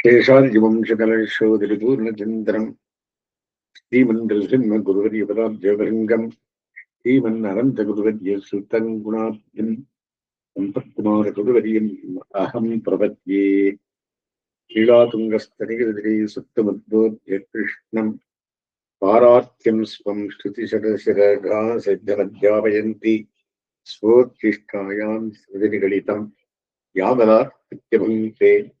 சேஷாதிவம்சகலசோதிரிபூர்ணச்சந்திரம் ஸ்ரீமந்திரசிம்ம குருவரியபதாப்ஜபலிங்கம் ஸ்ரீமன் அனந்த குருவரிய சுத்தன் குணாப்ஜன் சம்பத்குமார குருவரியம் அகம் பிரபத்யே லீலாதுங்கஸ்தனிகிருதிரே சுத்தமத்வோத்ய கிருஷ்ணம் பாரார்த்தியம் ஸ்வம் ஸ்ருதிசரசிரகா சித்தமத்யாபயந்தி ஸ்வோத்கிஷ்டாயாம் ஸ்ருதிநிகழிதம் யாவதார் நித்யபங்கே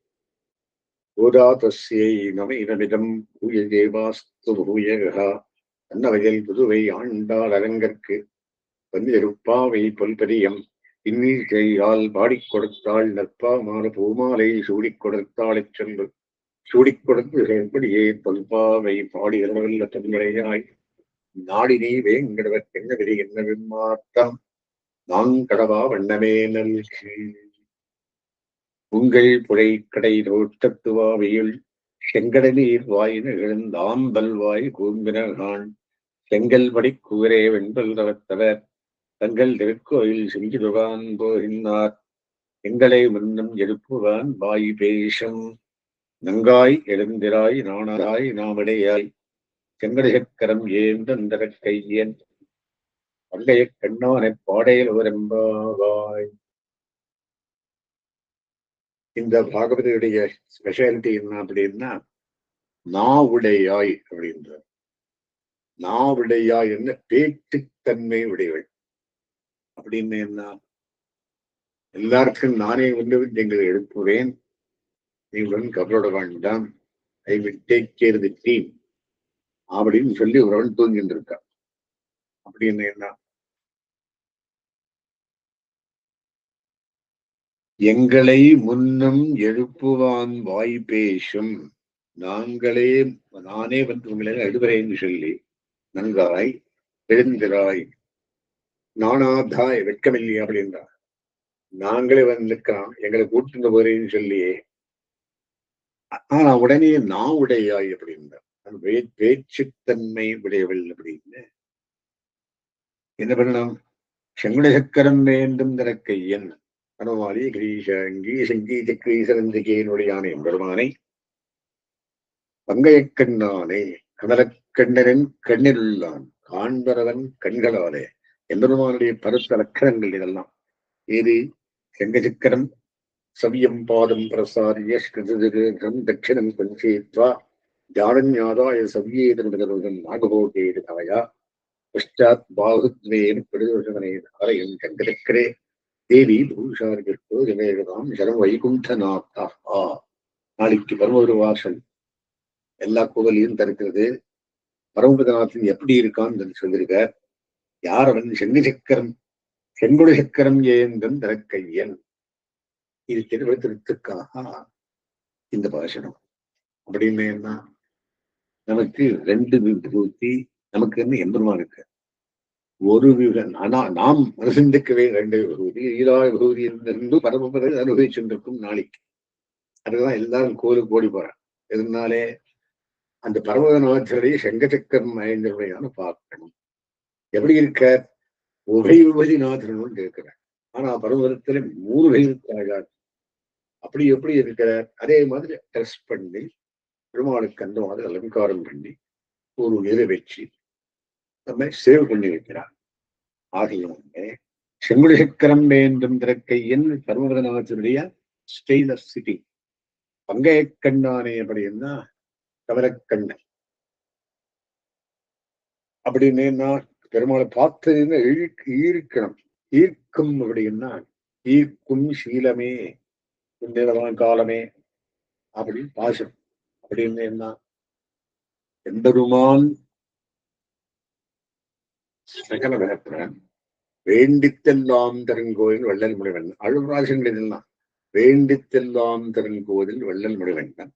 கோதாதஸ்யை நம இனமிதம் பூய தேவாஸ்து பூயகா அன்னவயல் புதுவை ஆண்டாள் அரங்கற்கு வந்திருப்பாவை இருப்பாவை பொல்பரியம் இன்னீர்கையால் பாடிக் கொடுத்தாள் நற்பாமாறு பூமாலை சூடிக் கொடுத்தாளைச் சென்று சூடிக் கொடுத்து பொல்பாவை தொல்பாவை பாடுகிறவல்ல தொன்முறையாய் நாடினே வேங்கடவர் என்ன விதி என்ன நான் நாங்கடவா வண்ணமே நல்கி. உங்கள் புழைக்கடை ரோட்டத்துவாவையுள் செங்கடநீர் வாய் நிகழ்ந்தாம்பல் வாய் கூம்பினகான் செங்கல் கூரே வெண்பல் தவத்தவர் தங்கள் திருக்கோயில் செஞ்சிடுவான் போகின்றார். எங்களை முன்னம் எழுப்புவான் வாய் பேசும். நங்காய் எழுந்திராய் நாணராய் நாமடையாய் செங்கடசக்கரம் ஏந்தந்தர கையன் பண்டைய கண்ணானை பாடையில் வாய் இந்த பாகவதையுடைய ஸ்பெஷாலிட்டி என்ன அப்படின்னா நாவுடையாய் அப்படின்ற நாவுடையாய் என்ன? பேச்சுத்தன்மை உடையவள். அப்படின்னு என்ன? எல்லாருக்கும் நானே வந்து எங்களை எழுப்புவேன். நீங்களும் கவலோட வேண்டாம் I will take care the team அப்படின்னு சொல்லி ஒருவன் தூங்கிட்டு இருக்கான் அப்படின்னு என்ன? எங்களை முன்னும் எழுப்புவான் வாய் பேசும் நாங்களே நானே வந்து உங்களை சொல்லி நன்றாய் எழுந்திராய் நானாதாய் வெட்கமில்லையா அப்படின்றா நாங்களே வந்து நிற்கிறோம் எங்களை கூட்டிட்டு போறேன்னு சொல்லியே. ஆனா உடனே நான் உடையாய் அப்படின்றார் பேச்சுத்தன்மை உடையவள் அப்படின்னு. என்ன பண்ணணும்? செங்குட சக்கரம் வேண்டும் திறக்கையன் அனுமாரி கிரீஷ கீசங்கீ சக்கரீசரந்திகேனுடையானே பெருமானை பங்கையக்கண்ணானே கமலக்கண்ணனின் கண்ணிலுள்ளான் காண்பரவன் கண்களாலே. எம்பெருமானுடைய பருத்த லக்கணங்கள் இதெல்லாம். இது செங்கச்சக்கரம் சவியம் பாதம் பிரசாரிய ஸ்கிருதம் தட்சிணம் கொஞ்சேத்வா ஜானஞாதாய சவ்யேதன் நாகபோகேது தவயா பஷ்டாத் பாகுத்வேன் பிரதோஷனை தாரயம் சங்கரக்கரே தேவி பூஷாரிகோ ஜனேகதாம் சரம் வைகுண்டநாத்தா. நாளைக்கு பரமபுர வாசல். எல்லா கோவிலையும் திறக்கிறது. பரமபதநாதன் எப்படி இருக்கான்னு சொல்லியிருக்க யார் அவன் செங்கு சக்கரம் செங்குடு சக்கரம் ஏந்தன் திறக்கையன் இது திருவழுத்திற்காக இந்த பாஷனம் அப்படின்னு என்ன நமக்கு ரெண்டு விபூத்தி நமக்கு என்ன எம்பெருமா இருக்கு ஒரு விவரம் ஆனா நாம் சிந்திக்கவே ரெண்டு விபூதி ஈரா விபூதி இருந்து பரமபதை அனுபவிச்சுருக்கும் நாளைக்கு. அதுதான் எல்லாரும் கோலுக்கு ஓடி போறான் இருந்தாலே அந்த பரமநாதனுடைய சங்கச்சக்கரம் ஐந்தவையான பார்க்கணும். எப்படி இருக்க உபை விபதிநாதன் இருக்கிறார். ஆனா பரமபதத்துல மூணு பேருக்காக அப்படி எப்படி இருக்கிறார்? அதே மாதிரி டெஸ்ட் பண்ணி பெருமாளுக்கு அந்த மாதிரி அலங்காரம் பண்ணி ஒரு இதை வச்சு நம்மை சேவ் பண்ணி வைக்கிறார் ஆகியவங்க செங்குடி சக்கரம் வேண்டும் திறக்கையின் பரமபதநாதனுடைய ஸ்டைல் ஆஃப் சிட்டி பங்கையக்கண்ணானே அப்படின்னா கவலக்கண்ணன் அப்படின்னு பெருமாளை பார்த்து ஈர்க்கணும். ஈர்க்கும் அப்படின்னா ஈர்க்கும் சீலமே முன்னிலமான காலமே அப்படின்னு பாசம். அப்படின்னு என்ன எம்பெருமான் சகல வேப்பன வேண்டித்தெல்லாம் தருங்கோயில் வள்ளல் முனிவன். அழுராசங்கள் இதெல்லாம். வேண்டித்தெல்லாம் தருங்கோதில் வள்ளல் முனிவன்.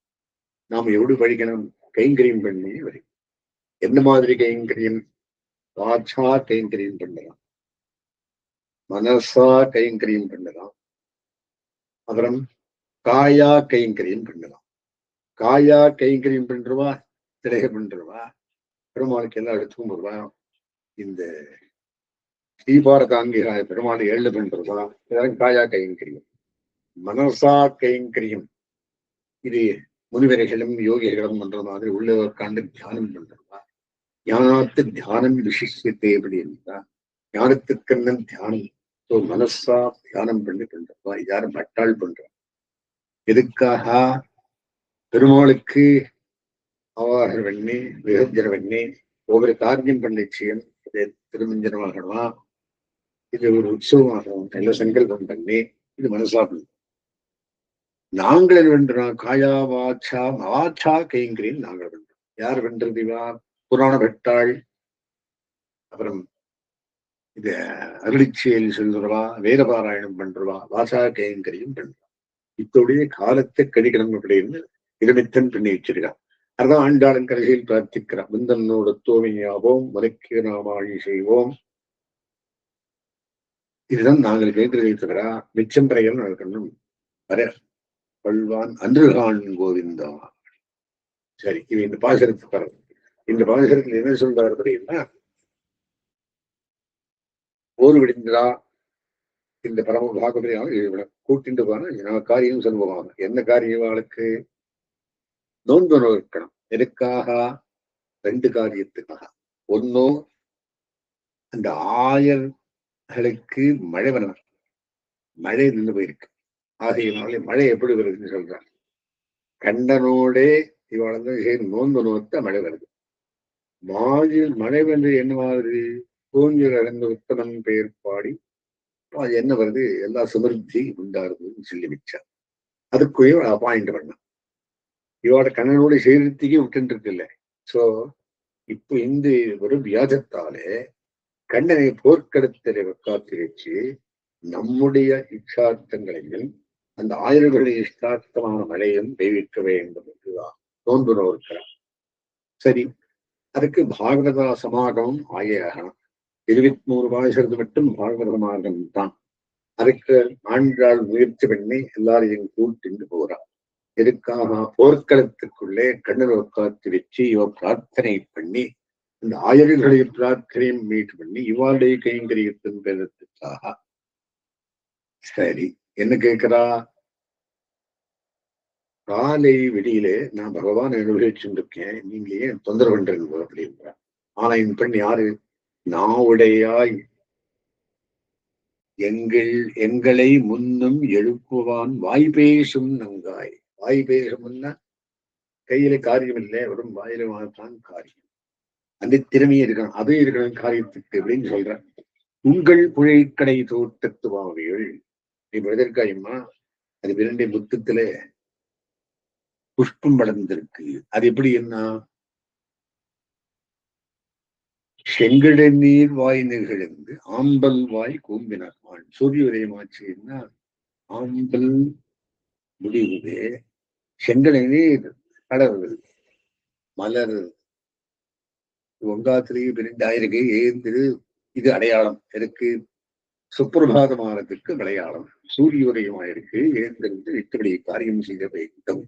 நாம் எப்படி படிக்கணும்? கைங்கரியம் பண்ணி வரி. என்ன மாதிரி கைங்கரியம்? வாச்சா கைங்கரியம் பண்ணலாம். மனசா கைங்கரியம் பண்ணலாம். அப்புறம் காயா கைங்கரியம் பண்ணலாம். காயா கைங்கரியம் பண்றவா? திரைக பண்றவா? பெருமாளுக்கு எல்லாம் எடுத்துக்கும் வருவா? இந்த ஸ்ரீபாரதாங்கிகாய பெருமாள் ஏழு பண்றதா இதெல்லாம் காயா கைங்கரியம் மனசா கைங்கரியம். இது முனிவரைகளும் யோகிகளும் பண்ற மாதிரி உள்ள உட்காந்து தியானம் பண்றதா? ஞானத்து தியானம் விசிஷியத்தை எப்படி இருந்தா ஞானத்துக்கண்ணன் தியானம் ஸோ மனசா தியானம் பண்ணி பண்றதா? யாரும் பட்டாள் பண்ற? எதுக்காக? பெருமாளுக்கு ஆவாகர் பண்ணி விசர்ஜன பண்ணி ஒவ்வொரு காரியம் பண்ண இது திருமஞ்சனமாகணுமா இது ஒரு உற்சவமாகவும் நல்ல சங்கல்பம் பண்ணி இது மனசா நாங்கள் என்ன பண்றோம் காயா வாச்சா வாச்சா கைங்கிறேன் நாங்கள் பண்றோம் யார் பண்றது இவா? புராண பெட்டாள். அப்புறம் இது அருளிச்செயல் சொல்றவா வேதபாராயணம் பண்றவா வாசா கைங்கரியும் பண்றா இத்தோடைய காலத்தை கடிக்கணும் அப்படின்னு இருமித்தன் பண்ணி வச்சிருக்கான். அதுதான் ஆண்டாளன் கடைசியில் விந்தனோட முந்தன்னோடு தோமையாவோம் நாம் ஆழி செய்வோம் இதுதான் நாங்கள் கேட்கிறதை தவிர மிச்சம் பிறைகள் நடக்கணும். வர பல்வான் அன்றுகான் கோவிந்தா சரி இது இந்த பாசரத்துக்கு பரவு இந்த பாசரத்தில் என்ன சொல்றாரு அப்படின்னா போர் விடிந்தா இந்த பரம பாகவதியாக கூட்டிட்டு போனா காரியம் சொல்லுவாங்க. என்ன காரியம் அவளுக்கு நோன்பு இருக்கணும். எதுக்காக? ரெண்டு காரியத்துக்காக. ஒன்னோ அந்த ஆயர்களுக்கு மழை வரணும் மழை நின்று போயிருக்கு. ஆகையினாலே மழை எப்படி வருதுன்னு சொல்றாங்க. கண்டனோடே இவளந்து நோன்பு நோத்த மழை வருது. மாயில் மழை வந்து என்ன மாதிரி பூஞ்சல் அடைந்த உத்தமன் பெயர் பாடி அது என்ன வருது? எல்லா சுமிருத்தி உண்டாருதுன்னு சொல்லி வச்சார். அதுக்குரிய அப்பாயிண்ட் பண்ண இவோட கண்ணனோட சீர்த்திக்கே விட்டுட்டு இருக்குல்ல சோ இப்போ இந்த ஒரு வியாஜத்தாலே கண்ணனை போர்க்கடத்தலை காத்து வச்சு நம்முடைய இச்சார்த்தங்களையும் அந்த ஆயுர்வேத இஷ்டார்த்தமான மழையும் தெய்விக்க வேண்டும் என்றுதான் நோன்பு நோக்கிறார் சரி அதுக்கு பாகவதா சமாகமம் ஆகியாகணும் இருபத்தி மூணு பாயசத்து மட்டும் பாகவத மார்க்கம் தான் அதுக்கு ஆண்டாள் முயற்சி பண்ணி எல்லாரையும் கூட்டிட்டு போறான் எதுக்காக போர்க்களத்துக்குள்ளே கண்ணர் உட்காத்து வச்சு இவ பிரார்த்தனை பண்ணி இந்த ஆயர்களை பிரார்த்தனையும் மீட் பண்ணி இவாளுடைய கைங்கரியத்தின் பேரத்துக்காக சரி என்ன கேட்கிறா? காலை வெளியிலே நான் பகவான் அனுபவிச்சுட்டு இருக்கேன் நீங்க ஏன் தொந்தரவு பண்றீங்க அப்படின்ற. ஆனா இந்த பெண் யாரு? நாவுடையாய். எங்கள் எங்களை முன்னும் எழுப்புவான் வாய் பேசும் நங்காய். வாய் பேசும்னா கையில காரியம் இல்லை வெறும் வாயில தான் காரியம். அந்த திறமையே இருக்கணும் அதுவும் இருக்கணும் காரியத்துக்கு அப்படின்னு சொல்றேன். உங்கள் புழைக்கடை தோட்டத்து வாவிகள் இப்ப எதற்காயம்மா அது விரண்டை முத்தத்துல புஷ்பம் வளர்ந்திருக்கு. அது எப்படி என்ன? செங்கட நீர் வாய் நிகழ்ந்து ஆம்பல் வாய் கூம்பினான் சூரிய உதயமாச்சுன்னா ஆம்பல் முடிவுது செங்கட நீர் கடவுள் மலர். ஒங்காத்திரி பிரிண்டாயிருக்கு ஏந்திரு இது அடையாளம். எனக்கு சுப்பிரபாதமானதுக்கு அடையாளம். சூரிய உதயமாயிருக்கு ஏந்திருந்து இத்தபடி காரியம் செய்த வேண்டும்.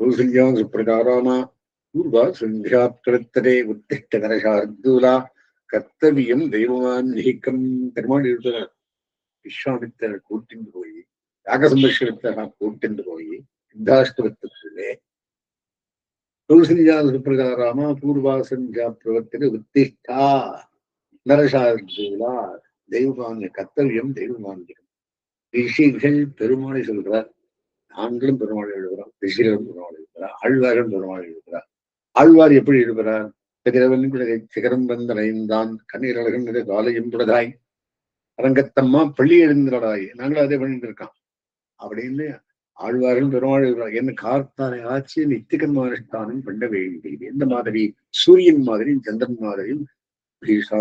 கௌசல்யா சுப்பிரகாராமா பூர்வா சந்தியாப்தரத்தரே உத்திஷ்ட நரசார்தூலா கர்த்தவியம் தெய்வமான் நீக்கம் பெருமாள் இருக்கிறார் விஸ்வாமித்தர் கூட்டிண்டு போய் யாக நான் கூட்டிண்டு போய் சித்தாஷ்டவத்துக்குள்ளே கௌசல்யா சுப்பிரகாராமா பூர்வா சந்தியா பிரவர்த்தனை உத்திஷ்டா. நரசார்தூலா தெய்வமானிய கர்த்தவியம் தெய்வமானியம் ரிஷிகள் பெருமாளை சொல்கிறார். நாங்களும் பெருமாள் எழுதுகிறோம் ரிஷிகளும் பெருமாள் எழுதுகிறார். ஆழ்வாரும் பெருமாள் எழுதுகிறார். ஆழ்வார் எப்படி எழுதுகிறார்? சிகரவன் சிகரம் வந்தனைந்தான் கண்ணீர் அழகன் காலையும் புடதாய். அரங்கத்தம்மா பள்ளி எழுந்திரடாய் நாங்களும் அதே பண்ணிட்டு இருக்கோம். அப்படின்னு ஆழ்வார்கள் பெருமாள் என்ன கார்த்தானை ஆட்சி நித்திகன் அனுஷ்டானம் பண்ண வேண்டியது எந்த மாதிரி? சூரியன் மாதிரியும் சந்திரன் மாதிரியும் பீஷா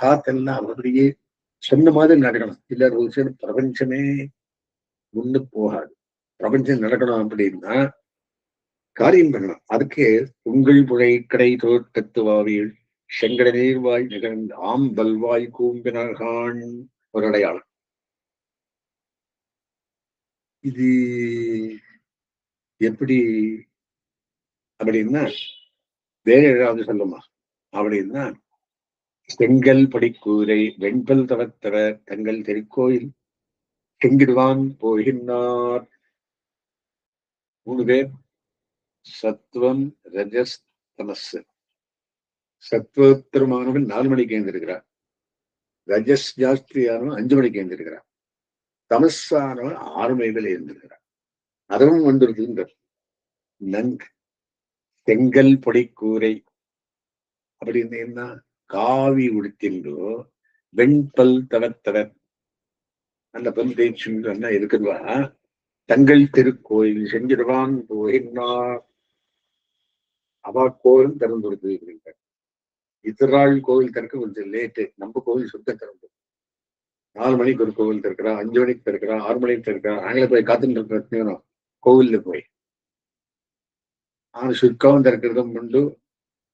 காத்தெல்லாம் அப்படியே சொன்ன மாதிரி நடக்கணும். இல்ல ஒரு சில பிரபஞ்சமே முன்னு போகாது. பிரபஞ்சம் நடக்கணும் அப்படின்னா காரியம் பண்ணணும் அதுக்கு உங்கள் புழை கடை தோட்டத்து வாவியில் செங்கட நீர்வாய் நிகழ்ந்த ஆம் பல்வாய் கூம்பினகான் ஒரு அடையாளம். இது எப்படி அப்படின்னா வேற ஏதாவது சொல்லுமா? அப்படின்னா செங்கல் படிக்கூரை வெண்பல் தவத்தவர் தங்கள் திருக்கோயில் செங்கிடுவான் போகின்றார். மூணு பேர் சத்துவம் ரஜஸ் தமஸ் சத்துவத்திரமானவன் நாலு மணிக்கு எழுந்திருக்கிறார். ரஜஸ் ஜாஸ்தியானவன் அஞ்சு மணிக்கு எழுந்திருக்கிறார். தமஸானவன் ஆறுமைகள் இருந்திருக்கிறார் அதுவும் வந்துருதுன்ற நன்கு. செங்கல் பொடிக்கூரை. அப்படின்னு என்ன? காவி உடுத்தின்றோ வெண்பல் தவத்தவர். அந்த பல் தேய்ச்சுன்னு என்ன இருக்குதுவா? தங்கள் திருக்கோயில் செஞ்சிருவான் போகின்றார். அவா கோவில் திறந்து கொடுத்து இத்திராள் கோவில் திறக்க கொஞ்சம் லேட்டு நம்ம கோவில் சுத்த திறந்து நாலு மணிக்கு ஒரு கோவில் திறக்கிறான் அஞ்சு மணிக்கு திறக்கிறான் ஆறு மணிக்கு திறக்கிறான் நாங்களே போய் காத்துட்டு இருக்கிற கோவில்ல போய். ஆனால் சுருக்கம் திறக்கிறதும் உண்டு.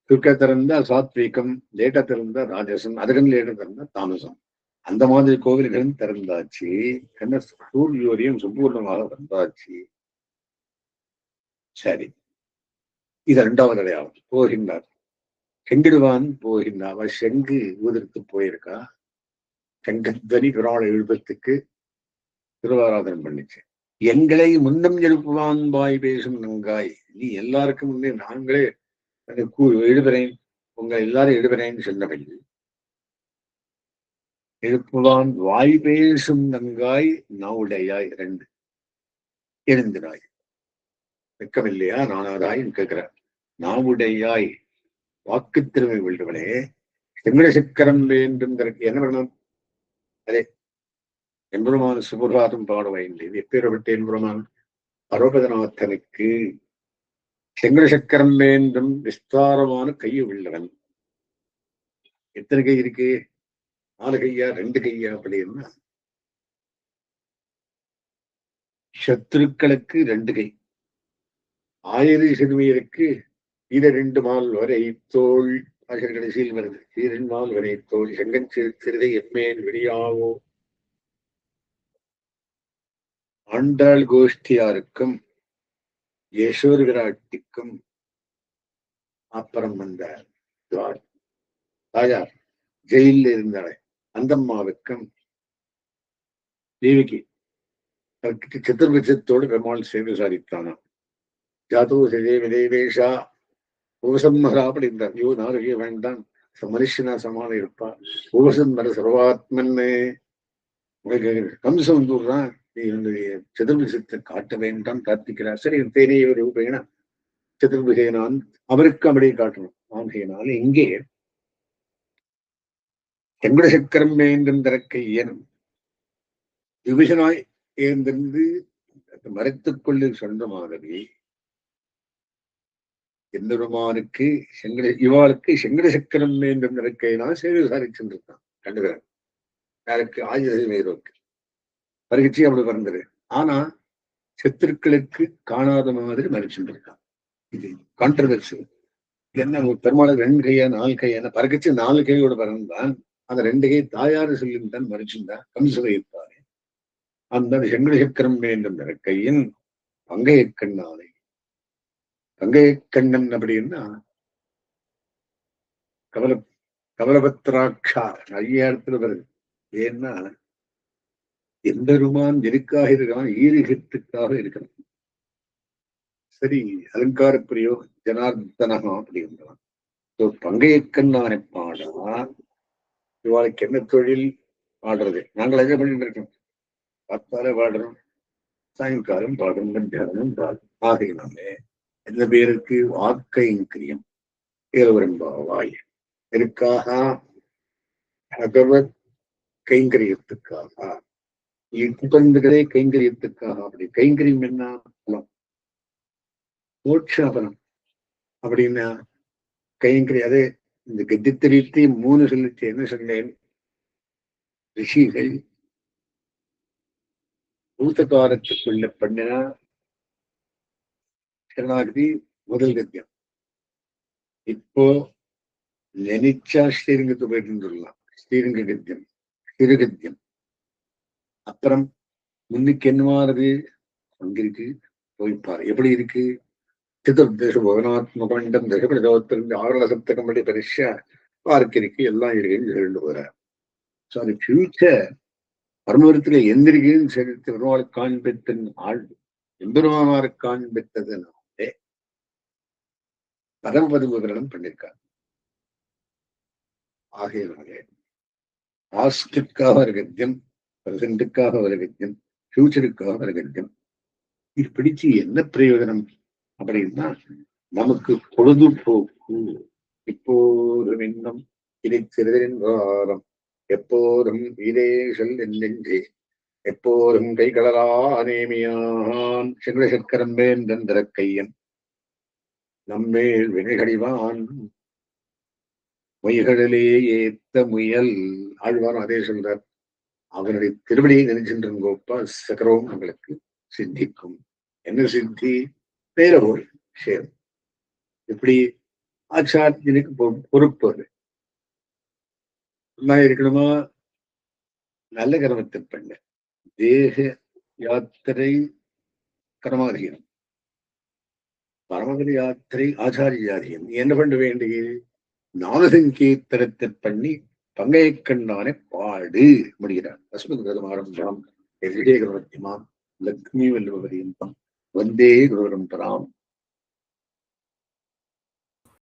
சுருக்க திறந்தா சாத்வீகம் லேட்டா திறந்தா ராஜசம் அதுக்கு லேட்டா திறந்தா தாமசம். அந்த மாதிரி கோவில்களும் திறந்தாச்சு. என்ன சூரியோரியம் சம்பூர்ணமாக வந்தாச்சு சரி. இது ரெண்டாவது அடையாளம். போகின்றார். செங்கிடுவான் போகின்றான். அவன் செங்கு ஊதிர்த்து போயிருக்கா? செங்கத்வனி பிராண எழுபத்துக்கு திருவாராதனம் பண்ணிச்சு எங்களை முன்னம் எழுப்புவான் பாய் பேசும் நங்காய் நீ எல்லாருக்கும் முன்னே நாங்களே எழுதுறேன். உங்க எல்லாரும் எழுதுறேன்னு சொன்னவை எழுப்புவான் வாய் பேசும் நங்காய் நவுடையாய் ரெண்டு எழுந்தினாய். வெக்கமில்லையா நானாதாய் கேட்கிறேன் நாவுடையாய். வாக்கு திறமை உள்ளவனே செங்கட சக்கரம் வேண்டும் என்ன பண்ணணும் அதே எம்பெருமான் சுபகாரம் பாட வேண்டியது எப்பேறப்பட்ட எம்பெருமான் பரோபதநாத்தனுக்கு செங்கரசக்கரம் வேண்டும் விஸ்தாரமான கையை உள்ளவன் எத்தனை கை இருக்கு நாலு கையா ரெண்டு கையா அப்படின்னா சத்துருக்களுக்கு ரெண்டு கை ஆயிரம் சிறுமியருக்கு இத ரெண்டு மால் வரை தோல் ஆசிரியர் கடைசியில் வருது சீரன் வினைத்தோல் வரை தோல் செங்கன் சிறுதை எம்மேன் வெளியாவோ ஆண்டாள் கோஷ்டியாருக்கும் யசோர் விராட்டிக்கும் அப்புறம் வந்த தாயார் ஜெயிலில் இருந்தாள். அந்தம்மாவுக்கும் தேவிக்கு சதுர்பட்சத்தோடு பெருமாள் சேவை சாதித்தானா ஜாதோ சதேவ தேவேஷா உபசம்மரா அப்படின்றார் ஐயோ நாளைக்கு வேண்டாம். மனுஷனா சமான இருப்பா உபசம்மர சர்வாத்மன்னு கம்சம் வந்துடுறான் நீ என்னுடைய சதுர்புஜத்தை காட்ட வேண்டாம் பிரார்த்திக்கிறார். சரி தேனே ரூபேனா? சதுர்புஜேனான் அவருக்கு அப்படியே காட்டணும். ஆகையினால இங்கே செங்குட சக்கரம் வேண்டும் திறக்கை ஏனும். விபீஷனாய் ஏந்திருந்து மறைத்துக் கொள்ள சொன்ன மாதிரி எந்தெருமானுக்கு செங்கட இவாளுக்கு செங்கட சக்கரம் வேண்டும் திறக்கையினால் சேவை விசாரிச்சுருக்கான் கண்டுகிறார் யாருக்கு? ஆயுதருக்கு பரிகட்சி அவ்வளவு பிறந்தது ஆனா சத்துருக்களுக்கு காணாத மாதிரி மறைச்சுருக்கான் இது கான்ட்ரவர்சி என்ன பெருமாள் ரெண்டு கையா நாலு கையா பறக்கச்சு நாலு கையோட பிறந்தான் அந்த ரெண்டு கை தாயாரு தான் மறைச்சிருந்தான் கம்சு இருப்பாரு அந்த செங்கட சக்கரம் வேண்டும் கையின் பங்கையக்கண்ணாலே கங்கை கண்ணன் அப்படின்னா கவல கவலபத்ராட்சா நிறைய இடத்துல வருது. ஏன்னா எந்தருமான் எதுக்காக இருக்கான்? ஈரிகத்துக்காக இருக்கணும். சரி அலங்கார பிரியோ ஜனார்தனகா அப்படின்றான். ஸோ பங்கையக்கண்ணானை பாடா இவாளுக்கு என்ன தொழில்? பாடுறது. நாங்கள் என்ன பண்ணிட்டு இருக்கோம் பார்த்தாலே பாடுறோம். சாயங்காலம் பாடுறோம் மத்தியானம் பாடும். ஆகையினாலே எந்த பேருக்கு? வாக்கைங்கிரியம் ஏழவரம்பாவாய் எதுக்காக? பகவத் கைங்கரியத்துக்காக இப்பந்துகளே கைங்கரியத்துக்காக. அப்படி கைங்கரியம் என்ன? பலம். மோட்சாபலம். அப்படின்னா கைங்கரி அதே இந்த கத்தித்தரித்தி மூணு சொல்லிச்சு. என்ன சொன்னேன் ரிஷிகள். பூத்த காலத்துக்குள்ள பண்ணினா சரணாகதி முதல் கத்தியம் இப்போ நினைச்சா ஸ்ரீரங்கத்தை போயிட்டு சொல்லலாம் ஸ்ரீரங்க கத்தியம் சிறுகத்தியம் அப்புறம் முன்னுக்கு என்னவாறது அங்கிருக்கு போய்ப்பார் எப்படி இருக்கு சிதர்தேச புவனாத்மகண்டம் தசபிரதோத்திருந்து ஆறு சப்தகம் படி பரிசா பார்க்க எல்லாம் இருக்குன்னு சொல்லிட்டு போறார் ஸோ அந்த ஃபியூச்சர் பரமபுரத்துல எந்திரிக்கைன்னு சரித்து பெருமாளை காண்பித்தன் ஆள் எம்பெருமானார் காண்பித்ததன் பரமபத விவரணம் பண்ணிருக்காங்க ஆகையினாலே பாஸ்டுக்காக ஒரு கத்தியம் பிரசண்டுக்காக ஒரு கத்தியம் ஃபியூச்சருக்காக ஒரு கத்தியம் இது பிடிச்சு என்ன பிரயோஜனம்? அப்படின்னா நமக்கு பொழுதுபோக்கு. இப்போதும் இன்னும் இடைச்சிறுதென்றாரம் எப்போதும் இதேசல் நெஞ்சே. எப்போதும் கைகளா அநேமியான். சிங்கள சக்கரம் வேந்தந்திர கையன் நம்மேல் வினைகடிவான். மொய்களிலே ஏத்த முயல் ஆழ்வார் அதே சொல்றார். அவனுடைய திருவடியை நினைச்சின்றோப்பா சக்கரவும் உங்களுக்கு சித்திக்கும். என்ன சித்தி? வேற ஒரு சேரும். இப்படி ஆச்சாரியனுக்கு பொறுப்பு அது. என்ன இருக்கணுமா? நல்ல கர்மத்தை பண்ண தேக யாத்திரை கர்மாதிகம் பரமகதி யாத்திரை ஆச்சாரியாதீனம் நீ என்ன பண்ண வேண்டியது நாமசங்கீர்த்தனத்தை பண்ணி பங்கைய கண்ணானே பாடு முடிகிறார். அஸ்மத் எதிரே விஜயகரவத்திமாம் லக்ஷ்மி வல்லபரியந்தம் வந்தே குருவரம் பராம்.